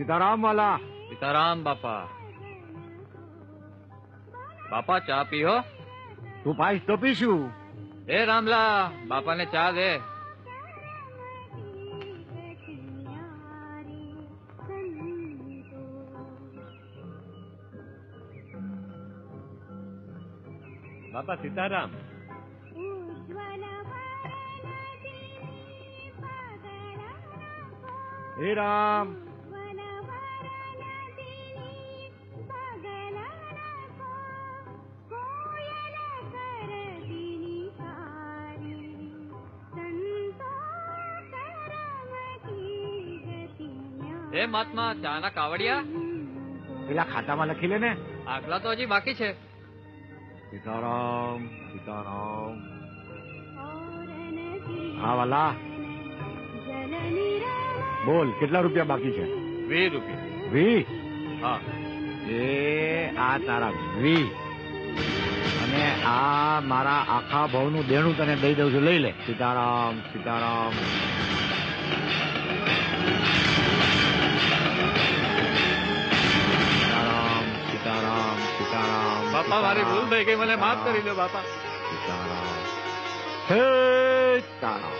સીતારામ વાલા સીતારામ બાપા. બાપા ચા પીહો તું પાઈશ તો પીશું. એ રામલા બાપાને ચા દે. બાપા સીતારામ. હે રામ. એ મહાત્મા ચા ના કાવડિયા? પેલા ખાતામાં લખી લે ને. આગલા તો હજી બાકી છે. સીતારામ સીતારામ. હા વાલા. બોલ કેટલા રૂપિયા બાકી છે? વી રૂપિયા. વી હા. એ આ તારા વી અને આ મારા આખા ભાવનું દેણું તને દઈ દઉં છું. લઈ લે. સીતારામ સીતારામ સીતારામ. બાપા મારી ભૂલ થઈ ગઈ મને માફ કરી દો બાપા. હે સીતારામ.